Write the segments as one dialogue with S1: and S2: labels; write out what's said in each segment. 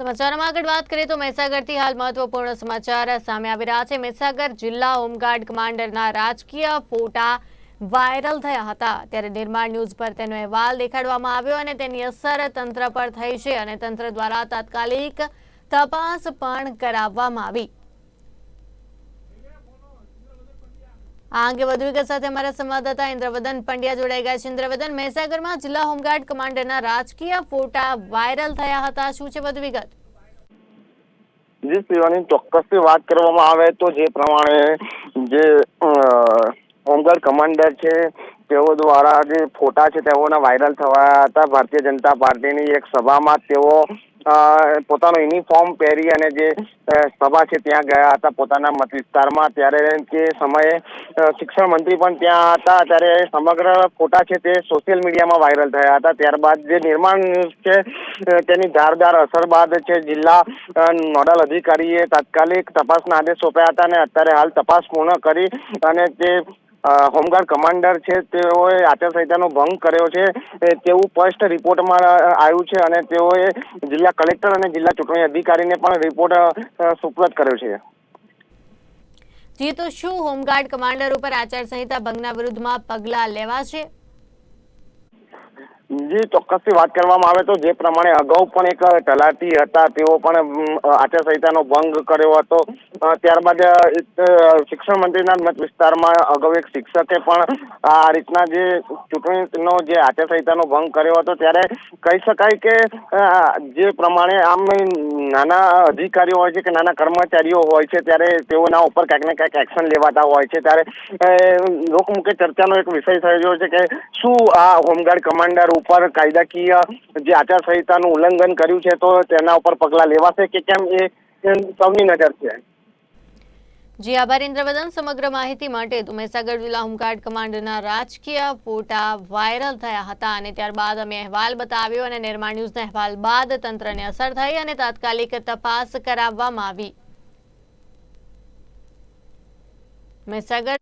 S1: સમાચારમાં આગળ વાત કરીએ તો મહીસાગરથી હાલ મહત્વપૂર્ણ સમાચાર સામે આવી રહ્યા છે. મહીસાગર જિલ્લા હોમગાર્ડ કમાન્ડરના રાજકીય ફોટા વાયરલ થયા હતા. ત્યારે નિર્માણ ન્યૂઝ પર તેનો અહેવાલ દેખાડવામાં આવ્યો અને તેની અસર તંત્ર પર થઈ છે અને તંત્ર દ્વારા તાત્કાલિક તપાસ પણ કરાવવામાં આવી. આ અંગે વધુ વિગત સાથે અમારા સંવાદદાતા ઇન્દ્રવદન પંડ્યા જોડાઈ ગયા છે. ઇન્દ્રવદન, મહીસાગરમાં જિલ્લા હોમગાર્ડ કમાન્ડરના રાજકીય ફોટા વાયરલ થયા હતા. શું છે વધુ વિગત?
S2: જી વાત કરવામાં આવે તો જે પ્રમાણે જે હોમગાર્ડ કમાન્ડર છે, તેઓ દ્વારા જે ફોટા છે તેઓના વાયરલ થયા હતા. ભારતીય જનતા પાર્ટીની એક સભામાં તેઓ પોતાનો યુનિફોર્મ પહેરી અને જે સભા છે ત્યાં ગયા હતા પોતાના મત વિસ્તારમાં. ત્યારે તે સમયે શિક્ષણ મંત્રી પણ ત્યાં હતા. ત્યારે સમગ્ર ફોટા છે તે સોશિયલ મીડિયામાં વાયરલ થયા હતા. ત્યારબાદ જે નિર્માણ છે તેની ધારદાર અસર બાદ છે જિલ્લા નોડલ અધિકારીએ તાત્કાલિક તપાસના આદેશ સોંપ્યા હતા અને અત્યારે હાલ તપાસ પૂર્ણ કરી અને તે હોમગાર્ડ કમાન્ડર છે, તેઓએ આચારસંહિતાનો ભંગ કર્યો છે તેવું સ્પષ્ટ રિપોર્ટમાં આવ્યું છે અને તેઓએ જિલ્લા કલેક્ટર અને જિલ્લા ચૂંટણી અધિકારીને પણ રિપોર્ટ સુપ્રત કર્યો છે.
S1: જી, તો શું હોમગાર્ડ કમાન્ડર ઉપર આચારસંહિતા ભંગના વિરુદ્ધમાં પગલાં લેવાશે?
S2: જી, ચોક્કસથી વાત કરવામાં આવે તો જે પ્રમાણે અગાઉ પણ એક તલાટી હતા, તેઓ પણ આચારસંહિતાનો ભંગ કર્યો હતો. ત્યારબાદ શિક્ષણ મંત્રીના મત વિસ્તારમાં અગાઉ એક શિક્ષકે પણ આ રીતના જે ચૂંટણીનો જે આચારસંહિતાનો ભંગ કર્યો હતો, ત્યારે કહી શકાય કે જે પ્રમાણે આમ નાના અધિકારીઓ હોય છે કે નાના કર્મચારીઓ હોય છે, ત્યારે તેઓના ઉપર ક્યાંક ને ક્યાંક એક્શન લેવાતા હોય છે. ત્યારે લોકમુખે ચર્ચાનો એક વિષય થયો છે કે શું આ હોમગાર્ડ કમાન્ડર ઉપર કાયદાકીય જે આચારસંહિતાનું ઉલ્લંઘન કર્યું છે તો તેના ઉપર પગલાં લેવાશે કે કેમ એ સૌની નજર છે.
S1: જી આભાર ઇન્દ્રવદન. સમગ્ર માહિતી માટે તો મહીસાગર જિલ્લા હોમગાર્ડ કમાન્ડરના રાજકીય ફોટા વાયરલ થયા હતા અને ત્યારબાદ અમે અહેવાલ બતાવ્યો અને નિર્માણ ન્યૂઝના અહેવાલ બાદ તંત્રને અસર થઈ અને તાત્કાલિક તપાસ કરાવવામાં આવી. મહીસાગર.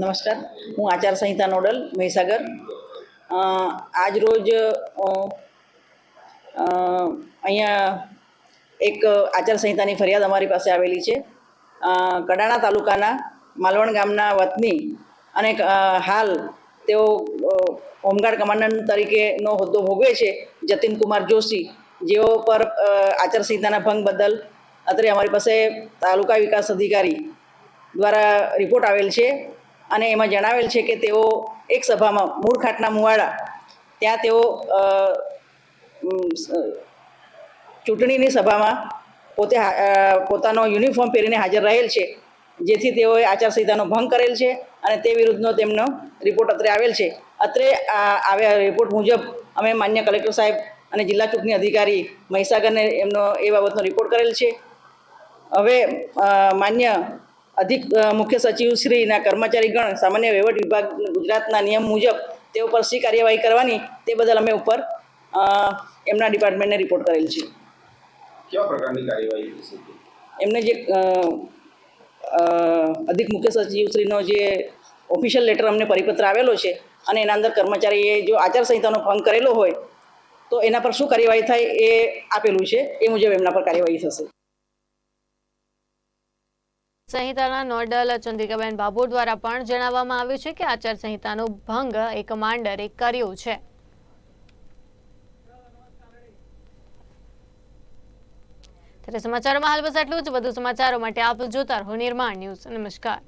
S3: નમસ્કાર. હું આચારસંહિતા નોડલ મહીસાગર. અ, આજ રોજ અ, અ, અહીંયા એક આચારસંહિતાની ફરિયાદ અમારી પાસે આવેલી છે. કડાણા તાલુકાના માલવણ ગામના વતની અને હાલ તેઓ હોમગાર્ડ કમાન્ડન્ટ તરીકેનો હોદ્દો ભોગવે છે જતીનકુમાર જોશી જેઓ પર આચારસંહિતાના ભંગ બદલ અત્રે અમારી પાસે તાલુકા વિકાસ અધિકારી દ્વારા રિપોર્ટ આવેલ છે. અને એમાં જણાવેલ છે કે તેઓ એક સભામાં મૂળખાટના મુવાડા, ત્યાં તેઓ ચૂંટણીની સભામાં પોતે પોતાનો યુનિફોર્મ પહેરીને હાજર રહેલ છે, જેથી તેઓએ આચારસંહિતાનો ભંગ કરેલ છે અને તે વિરુદ્ધનો તેમનો રિપોર્ટ અત્રે આવેલ છે. અત્રે આવ્યા રિપોર્ટ મુજબ અમે માન્ય કલેક્ટર સાહેબ અને જિલ્લા ચૂંટણી અધિકારી મહીસાગરને એમનો એ બાબતનો રિપોર્ટ કરેલ છે. હવે માન્ય અધિક મુખ્ય સચિવ શ્રીના કર્મચારીગણ સામાન્ય વહીવટ વિભાગ ગુજરાતના નિયમ મુજબ તે ઉપર શી કાર્યવાહી કરવાની તે બદલ અમે ઉપર એમના ડિપાર્ટમેન્ટને રિપોર્ટ કરેલ છે.
S4: કેવા પ્રકારની કાર્યવાહી
S3: એમને જે અધિક મુખ્ય સચિવ શ્રીનો જે ઓફિશિયલ લેટર અમને પરિપત્ર આવેલો છે અને એના અંદર કર્મચારીએ જો આચારસંહિતાનો ભંગ કરેલો હોય તો એના પર શું કાર્યવાહી થાય એ આપેલું છે એ મુજબ એમના પર કાર્યવાહી થશે.
S1: સંહિતાના નોડલ ચંદ્રિકાબેન બાબુ દ્વારા પણ જણાવવામાં આવ્યું છે કે આચારસંહિતાનો ભંગ એ કમાન્ડરે કર્યો છે. ત્યારે સમાચારોમાં હાલ બસ આટલું જ. વધુ સમાચારો માટે આપ જોતા રહો નિર્માણ ન્યૂઝ. નમસ્કાર.